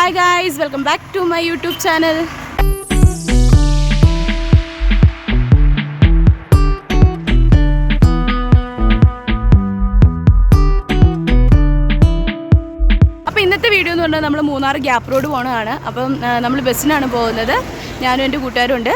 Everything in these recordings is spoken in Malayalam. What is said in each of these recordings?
Hi guys welcome back to my YouTube channel അപ്പോൾ ഇന്നത്തെ വീഡിയോ എന്ന് പറഞ്ഞാൽ നമ്മൾ മൂന്നാർ ഗ്യാപ്പ് റോഡ് പോകണതാണ് അപ്പം നമ്മൾ ബസ്സിനാണ് പോകുന്നത്. ഞാനും എന്റെ കൂട്ടുകാരും ഉണ്ട്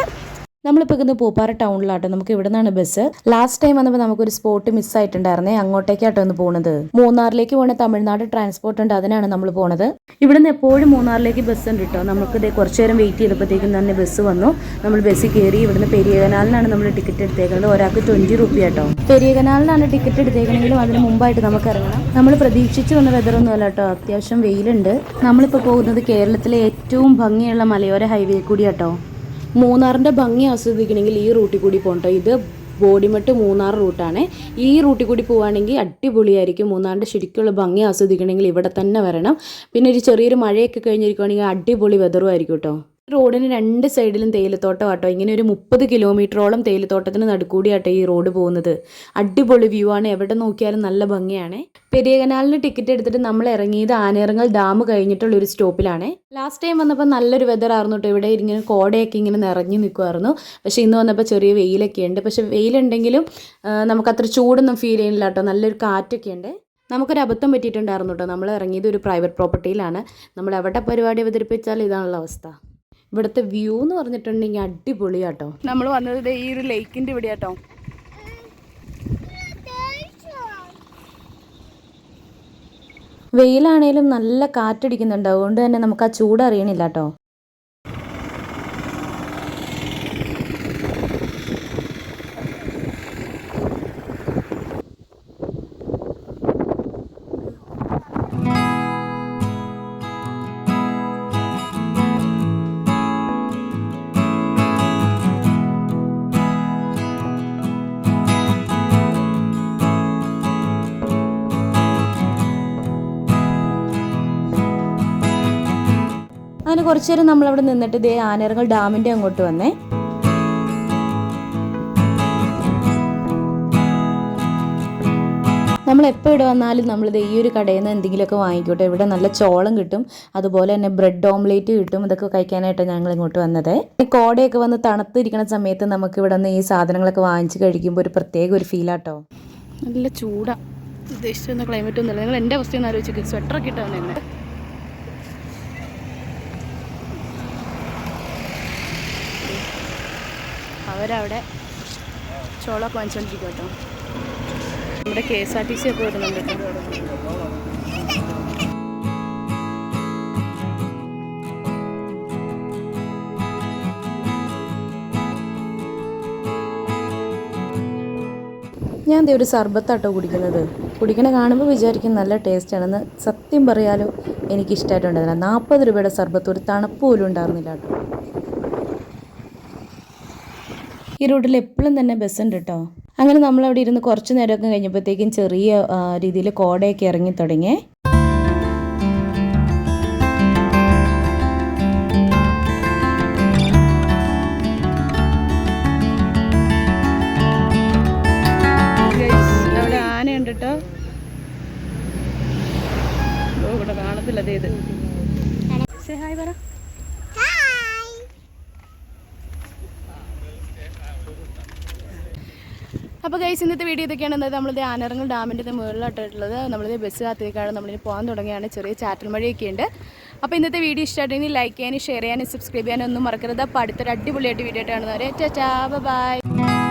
നമ്മളിപ്പോൾ ഇന്ന് പൂപ്പാറ ടൗണിലാട്ടോ. നമുക്ക് ഇവിടെ നിന്നാണ് ബസ്. ലാസ്റ്റ് ടൈം വന്നപ്പോൾ നമുക്കൊരു സ്പോട്ട് മിസ്സായിട്ടുണ്ടായിരുന്നേ അങ്ങോട്ടേക്കാട്ടോ ഒന്ന് പോണത്. മൂന്നാറിലേക്ക് പോണ തമിഴ്നാട് ട്രാൻസ്പോർട്ട് ഉണ്ട്. അതിനാണ് നമ്മൾ പോണത്. ഇവിടെ നിന്ന് എപ്പോഴും മൂന്നാറിലേക്ക് ബസ് ഉണ്ട് കേട്ടോ നമുക്ക് ഇതേ കുറച്ച് നേരം വെയിറ്റ് ചെയ്തപ്പോഴത്തേക്കും തന്നെ ബസ് വന്നു. നമ്മൾ ബസ്സിൽ കയറി ഇവിടുന്ന് പെരിയ കനാലിനാണ് നമ്മൾ ടിക്കറ്റ് എടുത്തേക്കുന്നത് ഒരാൾക്ക് ട്വന്റി റുപ്പി കേട്ടോ പെരിയ കനാലിനാണ് ടിക്കറ്റ് എടുത്തേക്കണെങ്കിലും അതിന് മുമ്പായിട്ട് നമുക്ക് ഇറങ്ങണം. നമ്മൾ പ്രതീക്ഷിച്ച് വന്ന വെതറൊന്നും അല്ല കേട്ടോ അത്യാവശ്യം വെയിലുണ്ട്. നമ്മളിപ്പോൾ പോകുന്നത് കേരളത്തിലെ ഏറ്റവും ഭംഗിയുള്ള മലയോര ഹൈവേ കൂടി മൂന്നാറിന്റെ ഭംഗി ആസ്വദിക്കണമെങ്കിൽ ഈ റൂട്ടിൽ കൂടി പോകട്ടോ ഇത് ബോഡിമെട്ട് മൂന്നാർ റൂട്ടാണ്. ഈ റൂട്ടിൽ കൂടി പോവുകയാണെങ്കിൽ അടിപൊളിയായിരിക്കും. മൂന്നാറിന്റെ ശരിക്കുള്ള ഭംഗി ആസ്വദിക്കണമെങ്കിൽ ഇവിടെ തന്നെ വരണം. പിന്നെ ഒരു ചെറിയൊരു മഴയൊക്കെ കഴിഞ്ഞിരിക്കുകയാണെങ്കിൽ അടിപൊളി വെതറും ആയിരിക്കും കേട്ടോ റോഡിന് രണ്ട് സൈഡിലും തേയിലത്തോട്ടം ആട്ടോ. ഇങ്ങനെ ഒരു മുപ്പത് കിലോമീറ്ററോളം തേയിലത്തോട്ടത്തിന് നടുക്കൂടിയാട്ടോ ഈ റോഡ് പോകുന്നത്. അടിപൊളി വ്യൂ ആണ്. എവിടെ നോക്കിയാലും നല്ല ഭംഗിയാണ്. പെരിയ കനാലിന് ടിക്കറ്റ് എടുത്തിട്ട് നമ്മൾ ഇറങ്ങിയത് ആനയിറങ്ങൽ ഡാം കഴിഞ്ഞിട്ടുള്ള ഒരു സ്റ്റോപ്പിലാണ് ലാസ്റ്റ് ടൈം വന്നപ്പോൾ നല്ലൊരു വെതർ ആയിരുന്നു കേട്ടോ ഇവിടെ ഇങ്ങനെ കോടയൊക്കെ ഇങ്ങനെ നിറഞ്ഞു നിൽക്കുമായിരുന്നു പക്ഷേ ഇന്ന് വന്നപ്പോൾ ചെറിയ വെയിലൊക്കെ ഉണ്ട്. പക്ഷേ വെയിലുണ്ടെങ്കിലും നമുക്കത്ര ചൂടൊന്നും ഫീൽ ചെയ്യുന്നില്ല കേട്ടോ നല്ലൊരു കാറ്റൊക്കെ ഉണ്ട്. നമുക്കൊരു അബദ്ധം പറ്റിയിട്ടുണ്ടായിരുന്നു കേട്ടോ നമ്മൾ ഇറങ്ങിയത് ഒരു പ്രൈവറ്റ് പ്രോപ്പർട്ടിയിലാണ് നമ്മൾ എവിടെ പരിപാടി അവതരിപ്പിച്ചാൽ ഇതാണുള്ള അവസ്ഥ. ഇവിടുത്തെ വ്യൂ എന്ന് പറഞ്ഞിട്ടുണ്ടെങ്കിൽ അടിപൊളിയാട്ടോ. നമ്മൾ വന്നത് ഈ ഒരു ലേക്കിന്റെ ഇവിടെ കേട്ടോ വെയിലാണേലും നല്ല കാറ്റടിക്കുന്നുണ്ട്. അതുകൊണ്ട് തന്നെ നമുക്ക് ആ ചൂട് അറിയണില്ല കേട്ടോ അങ്ങനെ കുറച്ചു നേരം നമ്മളവിടെ നിന്നിട്ട് ഇതേ ആനയിറങ്ങൽ ഡാമിന്റെ അങ്ങോട്ട് വന്നേ. നമ്മൾ എപ്പോൾ ഇവിടെ വന്നാലും നമ്മളിത് ഈ ഒരു കടയിൽ നിന്ന് എന്തെങ്കിലുമൊക്കെ വാങ്ങിക്കോട്ടെ. ഇവിടെ നല്ല ചോളം കിട്ടും. അതുപോലെ തന്നെ ബ്രെഡ് ഓംലേറ്റ് കിട്ടും. ഇതൊക്കെ കഴിക്കാനായിട്ടാണ് ഞങ്ങൾ ഇങ്ങോട്ട് വന്നത്. കോടയൊക്കെ വന്ന് തണുത്തിരിക്കുന്ന സമയത്ത് നമുക്ക് ഇവിടെ നിന്ന് ഈ സാധനങ്ങളൊക്കെ വാങ്ങിച്ച് കഴിക്കുമ്പോൾ ഒരു പ്രത്യേക ഒരു ഫീലാട്ടോ നല്ല ചൂടാണ് ഉദ്ദേശിച്ചിരുന്ന ക്ലൈമറ്റ് ഒന്നുമില്ല. നിങ്ങൾ എന്റെ അവസ്ഥയൊന്നും ആലോചിച്ച് സ്വെറ്ററൊക്കെ ഇട്ടാണ് തന്നെ അവരവിടെ ചോള വാങ്ങിച്ചുകൊണ്ടിരിക്കും കേട്ടോ നമ്മുടെ K S R T C ഒക്കെ വരുന്നുണ്ട് ഞാൻ ദേ ഒരു സർബത്താട്ടോ കുടിക്കുന്നത്. കുടിക്കണ കാണുമ്പോൾ വിചാരിക്കും നല്ല ടേസ്റ്റ് ആണെന്ന് സത്യം പറയാലോ എനിക്കിഷ്ടമായിട്ടുണ്ടായിരുന്നില്ല നാൽപ്പത് രൂപയുടെ സർബത്ത് ഒരു തണുപ്പ് പോലും ഉണ്ടായിരുന്നില്ല കേട്ടോ. ഈ റൂട്ടിൽ എപ്പോഴും തന്നെ ബസ് ഉണ്ട് കേട്ടോ അങ്ങനെ നമ്മൾ അവിടെ ഇരുന്ന് കുറച്ച് നേരമൊക്കെ കഴിഞ്ഞപ്പോഴത്തേക്കും ചെറിയ രീതിയിൽ കോടയൊക്കെ ഇറങ്ങി തുടങ്ങി. ഹായ് കേട്ടോ ഇവിടെ കാണത്തില്ല hi പറ. അപ്പോൾ ഗൈസ് ഇന്നത്തെ വീഡിയോ ഇതൊക്കെയാണ്. എന്നത് നമ്മളിത് ആനറങ്ങൾ ഡാമിന്റെ മുകളിലായിട്ടുള്ളത് നമ്മളിത് ബസ് കാത്തിരിക്കാണ്. നമ്മളിനി പോകാൻ തുടങ്ങിയാണ് ചെറിയ ചാറ്റൽ മഴയൊക്കെ ഉണ്ട്. അപ്പോൾ ഇന്നത്തെ വീഡിയോ ഇഷ്ടമായിട്ടുണ്ടെങ്കിൽ ലൈക്ക് ചെയ്യാനും ഷെയർ ചെയ്യാനും സബ്സ്ക്രൈബ് ചെയ്യാനും ഒന്നും മറക്കരുത്. അപ്പോൾ അടുത്തൊരു അടിപൊളിയായിട്ട് വീഡിയോ ആയിട്ട് കാണുന്നവരെ ചാ ബൈ